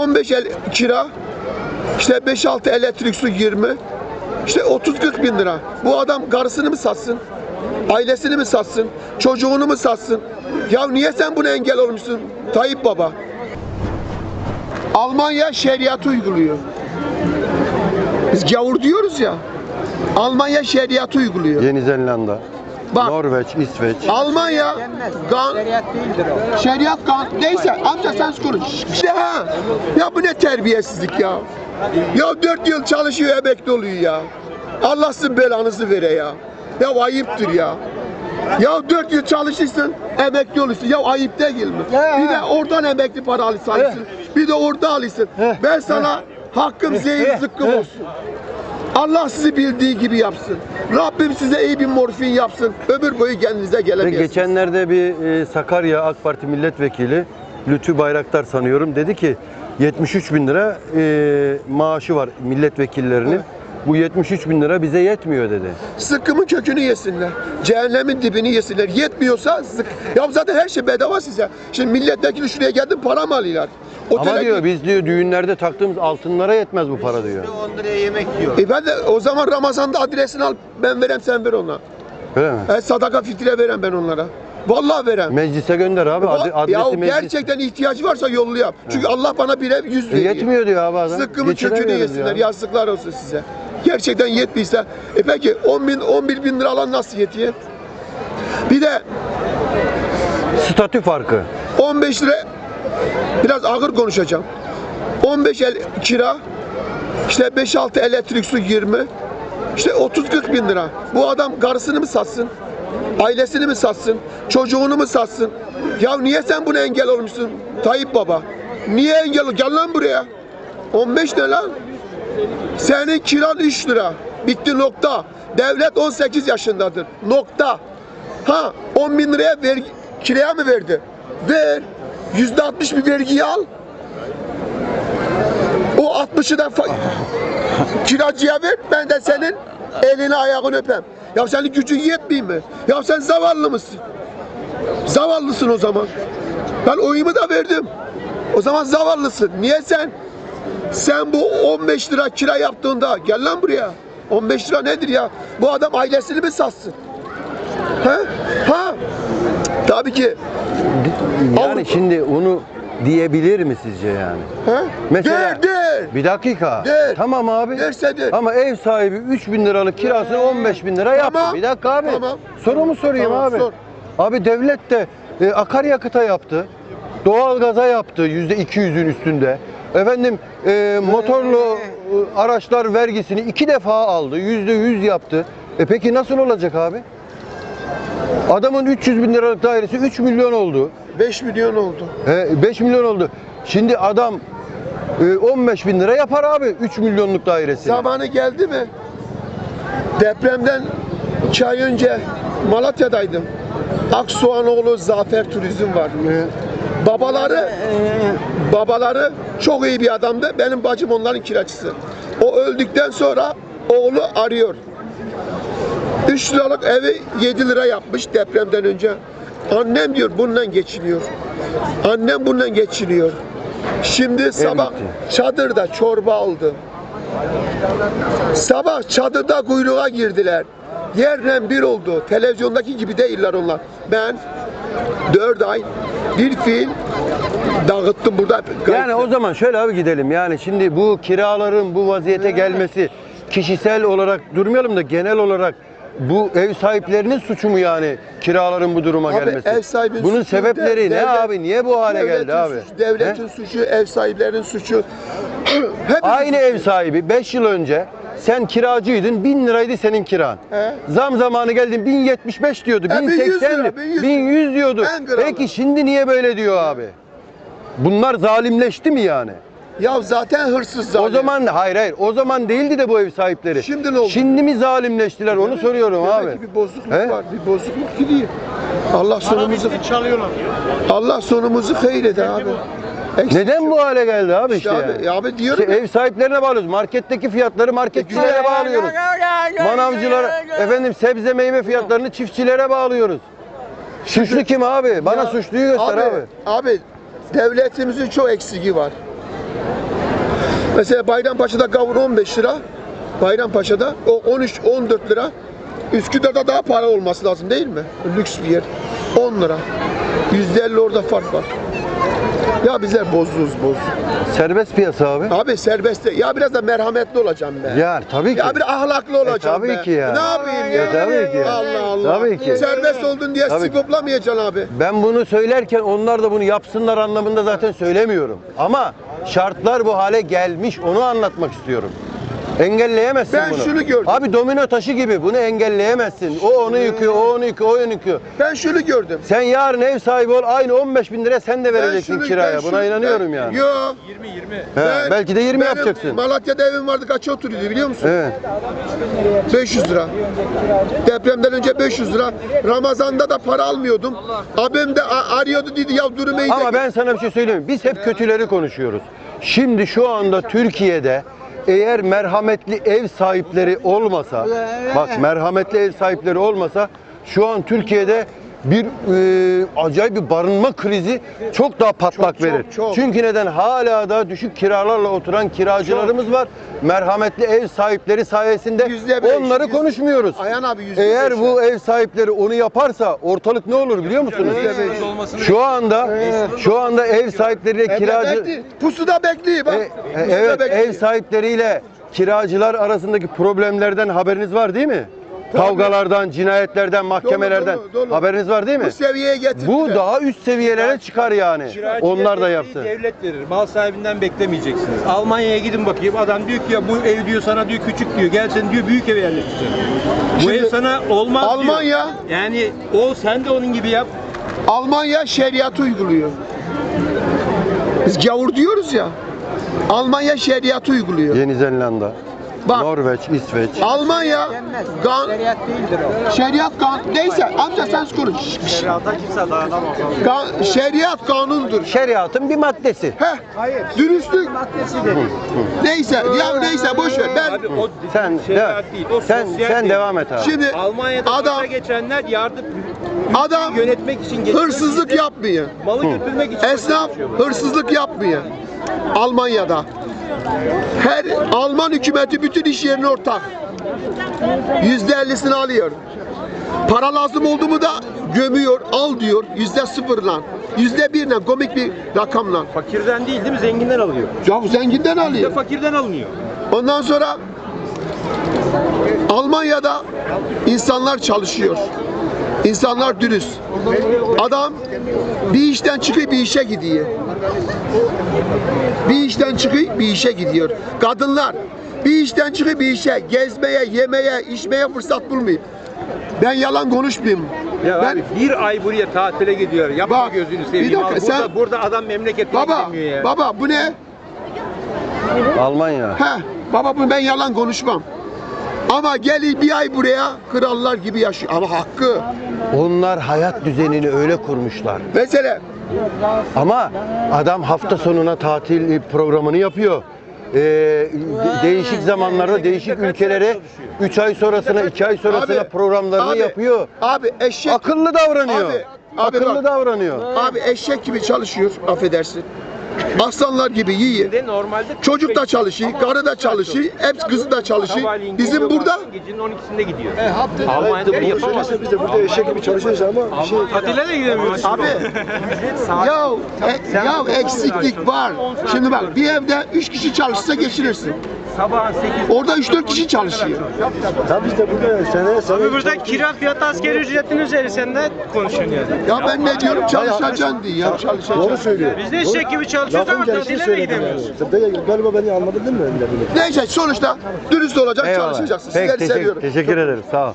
15 el kira, işte 5-6 elektrik su 20, işte 30-40 bin lira. Bu adam karısını mı satsın? Ailesini mi satsın? Çocuğunu mu satsın? Ya niye sen buna engel olmuşsun Tayyip Baba? Almanya şeriatı uyguluyor. Biz gavur diyoruz ya. Almanya şeriatı uyguluyor. Yeni Zelanda, Bak Norveç, İsveç. Almanya gan, Şeriat değildir o. şeriat kan neyse amca sen konuş. Ha. Ya bu ne terbiyesizlik ya. Ya dört yıl çalışıyor emekli oluyor ya. Allah sizin belanızı vere ya. Ya ayıptır ya. Ya dört yıl çalışırsın, emekli olursun. Ya ayıp değil mi? Bir de oradan emekli para alırsan, bir de orada alırsın. Ben sana hakkım zehir zıkkım olsun. Allah sizi bildiği gibi yapsın. Rabbim size iyi bir morfin yapsın. Ömür boyu kendinize gelemeyesiniz. geçenlerde bir e, Sakarya AK Parti milletvekili Lütfü Bayraktar sanıyorum dedi ki 73 bin lira e, maaşı var milletvekillerinin. Evet. Bu 73 bin lira bize yetmiyor dedi. Sıkkımın kökünü yesinler. Cehennemin dibini yesinler. Yetmiyorsa sık. Ya zaten her şey bedava size. Şimdi milletvekili şuraya geldi para mı alıyorlar? Ama Otele diyor git- biz diyor düğünlerde taktığımız altınlara yetmez bu para diyor. 10 liraya yemek yiyor. E ben de o zaman Ramazan'da adresini al ben verem sen ver ona. Öyle mi? E sadaka fitre verem ben onlara. Vallahi verem. Meclise gönder abi. Ad- ya adresi meclis. gerçekten ihtiyacı varsa yollayam. Çünkü Allah bana bir ev yüz E, veriyor. yetmiyor diyor abi adam. Sıkkımın kökünü yesinler. ya. Yazıklar olsun size. Gerçekten yetmiyse. E peki 10 bin, 11 bin lira alan nasıl yetiyor? Bir de Statü farkı. 15 lira biraz ağır konuşacağım. 15 el kira, işte 5-6 elektrik su 20, işte 30-40 bin lira. Bu adam karısını mı satsın? Ailesini mi satsın? Çocuğunu mu satsın? Ya niye sen buna engel olmuşsun Tayyip Baba? Niye engel ol? Gel lan buraya. 15 ne lan? Senin kiran 3 lira. Bitti nokta. Devlet 18 yaşındadır. Nokta. Ha 10 bin liraya vergi, kiraya mı verdi? Ver. Yüzde 60 bir vergiyi al. O 60'ı da kiracıya ver. Ben de senin elini ayağını öpem. Ya senin gücün yetmiyor mi? Ya sen zavallı mısın? Zavallısın o zaman. Ben oyumu da verdim. O zaman zavallısın. Niye sen sen bu 15 lira kira yaptığında gel lan buraya. 15 lira nedir ya? Bu adam ailesini mi satsın? Ha? Ha? Tabii ki. Yani Avrupa- şimdi onu diyebilir mi sizce yani? Ha? Mesela- Der der. Bir dakika. Der. Tamam abi. Derse der. Ama ev sahibi 3 bin liralık kirasını 15 bin lira yaptı. Tamam. Bir dakika abi. Tamam. Sorumu sorayım Tamam, abi. sor. Abi devlet de e, akaryakıta yaptı. Doğalgaza yaptı yüzde 200'ün üstünde. Efendim e, motorlu e, araçlar vergisini iki defa aldı. Yüzde 100 yaptı. E peki nasıl olacak abi? Adamın 300 bin liralık dairesi 3 milyon oldu. 5 milyon oldu. He, 5 milyon oldu. Şimdi adam e, 15 bin lira yapar abi 3 milyonluk dairesi. Zamanı geldi mi? Depremden 2 ay önce Malatya'daydım. Aksoğanoğlu Zafer Turizm var. Babaları babaları çok iyi bir adamdı. Benim bacım onların kiracısı. O öldükten sonra oğlu arıyor. 3 liralık evi 7 lira yapmış depremden önce. Annem diyor bundan geçiniyor. Annem bundan geçiniyor. Şimdi sabah çadırda çorba aldı. Sabah çadırda kuyruğa girdiler. Yerle bir oldu. Televizyondaki gibi değiller onlar. Ben 4 ay bir film dağıttım burada. Yani o zaman şöyle abi gidelim. Yani şimdi bu kiraların bu vaziyete gelmesi kişisel olarak durmayalım da genel olarak bu ev sahiplerinin suçu mu yani kiraların bu duruma Abi gelmesi? ev sahibinin Bunun suçu, sebepleri ne devlet- abi? Niye bu hale devletin geldi abi? suçu, devletin He? suçu, ev sahiplerinin suçu. Aynı suçu. ev sahibi 5 yıl önce sen kiracıydın 1000 liraydı senin kiran. He. Zam zamanı geldin 1075 diyordu. He, 1100 1080 lira, 1100, 1100 diyordu. Peki şimdi niye böyle diyor abi? Bunlar zalimleşti mi yani? Ya zaten hırsız zalim. O zaman hayır hayır o zaman değildi de bu ev sahipleri. Şimdi ne oldu? Şimdi mi zalimleştiler onu soruyorum Demek abi. ki bir bozukluk He? var. Bir bozukluk gidiyor. Allah sonumuzu çalıyorlar. Allah sonumuzu hayır eder abi. Eksik Neden bu hale geldi abi işte işte? abi. Ya abi diyorum İşte ya. ev sahiplerine bağlıyoruz. Marketteki fiyatları marketçilere bağlıyoruz. Manavcılar efendim sebze meyve fiyatlarını çiftçilere bağlıyoruz. Suçlu kim abi? Bana Ya, suçluyu göster abi. Abi devletimizin çok eksigi var. Mesela Bayrampaşa'da kavun 15 lira. Bayrampaşa'da o 13-14 lira. Üsküdar'da daha para olması lazım değil mi? Lüks bir yer. 10 lira. %50 orada fark var. Ya bizler bozduğuz bozduk. Serbest piyasa abi. Abi serbest de- Ya biraz da merhametli olacağım be. Yani tabii ki. Ya bir ahlaklı olacağım tabii be. ki ya. Ne yapayım ya? E, tabii ki. Allah Allah. Tabii ki. Serbest oldun diye Tabii abi. Ben bunu söylerken onlar da bunu yapsınlar anlamında zaten söylemiyorum. Ama şartlar bu hale gelmiş onu anlatmak istiyorum. Engelleyemezsin Ben bunu. şunu gördüm. Abi domino taşı gibi bunu engelleyemezsin. O onu yıkıyor, o onu yıkıyor, o onu yıkıyor. Ben şunu gördüm. Sen yarın ev sahibi ol aynı 15 bin lira sen de Ben vereceksin şunu- kiraya. ben Buna şunu- inanıyorum ben- yani. Yok. 20 20. He, Ben- belki de 20 benim yapacaksın. Malatya'da evim vardı kaç oturuyordu biliyor musun? Evet. 500 lira. Depremden önce 500 lira. Ramazan'da da para almıyordum. Abim de arıyordu dedi ya durumu iyi. Ama ben sana bir şey söyleyeyim. Biz hep kötüleri konuşuyoruz. Şimdi şu anda Türkiye'de eğer merhametli ev sahipleri olmasa, bak merhametli ev sahipleri olmasa şu an Türkiye'de bir e, acayip bir barınma krizi çok daha patlak Çok, çok, verir. çok. Çünkü neden? Hala da düşük kiralarla oturan kiracılarımız var. Merhametli ev sahipleri sayesinde Yüzde beş, onları yüz- konuşmuyoruz. Ayhan abi yüzde Eğer beş bu ev sahipleri onu yaparsa ortalık ne olur biliyor musunuz? Şu anda şu anda ev sahipleriyle kiracı Bekli. Pusuda bekliyor bak. E, e, evet bekliyor. ev sahipleriyle kiracılar arasındaki problemlerden haberiniz var değil mi? Kavgalardan, cinayetlerden, mahkemelerden dolu, dolu. haberiniz var değil mi? Bu seviyeye getirdiler. Bu daha üst seviyelere çıkar yani. Onlar da yapsın. Devlet verir. Mal sahibinden beklemeyeceksiniz. Almanya'ya gidin bakayım. Adam diyor ki ya bu ev diyor sana diyor küçük diyor. Gel sen diyor büyük eve yerleştireceğim. Bu ev sana olmaz Almanya- diyor. Yani o sen de onun gibi yap. Almanya şeriatı uyguluyor. Biz gavur diyoruz ya. Almanya şeriatı uyguluyor. Yeni Zelanda, Bak Norveç, İsveç. Almanya gan, şeriat kan neyse amca sen konuş. Şeriata kimse dayanamaz. Şeriat kanundur. Şeriatın bir maddesi. Heh. Dürüstlük. Neyse ya neyse boş ver. Ben Abi o Sen şeriat de- değil. O sen sosyal sen değil. devam et abi. şimdi Almanya'da adam geçenler yardım adam yönetmek için hırsızlık yapmıyor. Malı götürmek için Esnaf hırsızlık yapmıyor. Almanya'da. Her Alman hükümeti bütün iş yerine ortak. Yüzde ellisini alıyor. Para lazım oldu mu da gömüyor, al diyor. Yüzde sıfırla. Yüzde birle komik bir rakamla. Fakirden değil değil mi? Zenginden alıyor. Ya zenginden alıyor. fakirden alınıyor. Ondan sonra Almanya'da insanlar çalışıyor. İnsanlar dürüst. Adam bir işten çıkıyor bir işe gidiyor. Bir işten çıkıyor bir işe gidiyor. Kadınlar bir işten çıkıyor bir işe gezmeye, yemeye, içmeye fırsat bulmuyor. Ben yalan konuşmayayım. Ya ben abi bir ay buraya tatile gidiyor. Yapma Bak, gözünü bir seveyim. dakika, Abi burada, sen- burada adam memleketine baba gidemiyor ya. baba bu ne? Almanya. He, baba bu ben yalan konuşmam. Ama gel bir ay buraya krallar gibi yaşıyor. Ama hakkı. Onlar hayat düzenini öyle kurmuşlar. Mesela Ama adam hafta sonuna tatil programını yapıyor. Ee, de- değişik zamanlarda değişik ülkelere 3 ay sonrasına 2 ay sonrasına Abi, programlarını abi, yapıyor. Abi eşek Akıllı davranıyor. Abi, abi Akıllı bak. davranıyor. abi eşek gibi çalışıyor affedersin. Aslanlar gibi. De normalde Çocuk da çalışıyor, karı da çalışıyor, hep kızı da çalışıyor. Bizim burada Gecenin 12'sinde gidiyor. Almanya'da bunu yapamaz. Biz de burada eşek gibi çalışıyoruz ama bir şey Tatile de gidemiyoruz. abi ya e, ya eksiklik var. Şimdi bak bir evde 3 kişi çalışsa geçirirsin. Sabah 8 Orada 3-4 kişi çalışıyor. Tabii biz de burada seneye seneye Abi burada kira fiyatı asgari ücretin üzerinde konuşuyorsun yani. Ya ben ne diyorum çalışacaksın diye ya doğru çalışacaksın. söylüyor. Biz de eşek gibi çalışıyoruz ama tatile de gidemiyoruz. yani. Galiba beni anladın değil mi? Neyse sonuçta dürüst Eyvallah. çalışacaksın. Peki, Sizleri teşekkür, seviyorum. teşekkür ederim. Sağ ol.